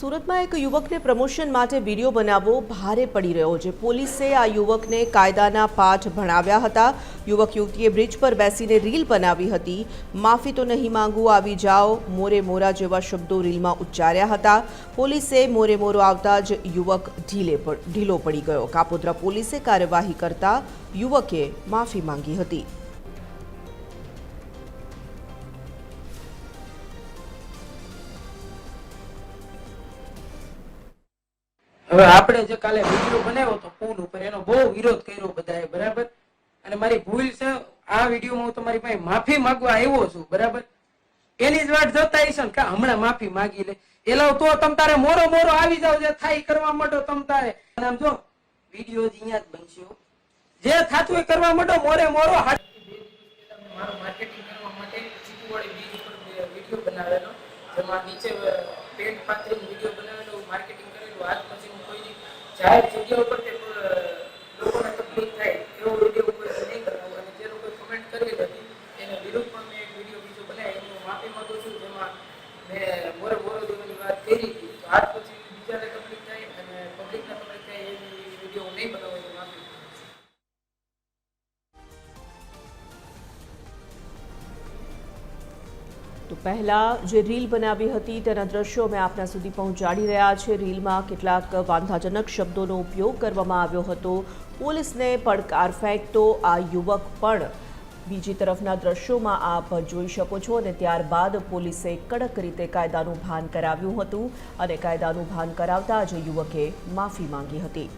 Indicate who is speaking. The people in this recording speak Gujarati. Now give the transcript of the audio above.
Speaker 1: સુરતમાં એક યુવકને પ્રમોશન માટે વીડિયો બનાવવો ભારે પડી રહ્યો છે. પોલીસે આ યુવકને કાયદાના પાઠ ભણાવ્યા હતા. યુવક યુવતીએ બ્રિજ પર બેસીને રીલ બનાવી હતી. માફી તો નહીં માંગુ, આવી જાઓ. મોરે મોરા જેવા શબ્દો રીલમાં ઉચ્ચાર્યા હતા. પોલીસે મોરે મોરો આવતા જ યુવક ઢીલે ઢીલો પડી ગયો. કાપોદ્રા પોલીસે કાર્યવાહી કરતા યુવકે માફી માંગી હતી.
Speaker 2: હવે આપણે જે કાલે વીડિયો બનાવ્યો તો પુલ ઉપર, એનો બહુ વિરોધ કર્યો બધાએ, બરાબર? અને મારી ભૂલ છે, આ વિડીયોમાં હું તમારી પાસે માફી માંગવા આવ્યો છું, બરાબર? એની જ વાટ જોતા છે ને હમણાં માફી માંગી લે. એલા તો તમ તારે મોરો મોરો આવી જાવ જે થાય કરવા માંડો તમ તારે. આમ જો, વીડિયો જ અહીંયા જ બનશે જે થાતું એ કરવા માંડો, મોરે મોરો મારું માર્કેટિંગ કરવા માટે ચીકુવાડી બીજ ઉપર વીડિયો બનાવેલો. જેમાં નીચે પેન્ટ પાથરીને વીડિયો બનાવેલો માર્કેટિંગ કરેલું આજ પછી જાહેર જગ્યા ઉપર તે લોકોને તકલીફ થાય એવો વીડિયો ઉપર નહીં કરવો અને જે લોકોએ કમેન્ટ કરી હતી એને વિરુદ્ધ પણ મેં એક વીડિયો બીજો બનાવ્યો. હું માફી માંગુ છું, જેમાં મેં મોરે મોરો દેવાની વાત કરી હતી. તો આજ પછી બીજાને તકલીફ થાય અને પબ્લિકને તકલીફ થાય એવી વીડિયો નહીં બનાવું.
Speaker 1: તો પહેલાં જે રીલ બનાવી હતી તેના દ્રશ્યો અમે આપના સુધી પહોંચાડી રહ્યા છે રીલમાં કેટલાક વાંધાજનક શબ્દોનો ઉપયોગ કરવામાં આવ્યો હતો. પોલીસને પડકાર ફેંકતો આ યુવક પણ. બીજી તરફના દ્રશ્યોમાં આપ જોઈ શકો છો અને ત્યારબાદ પોલીસે કડક રીતે કાયદાનું ભાન કરાવ્યું હતું અને કાયદાનું ભાન કરાવતા આજે યુવકે માફી માંગી હતી.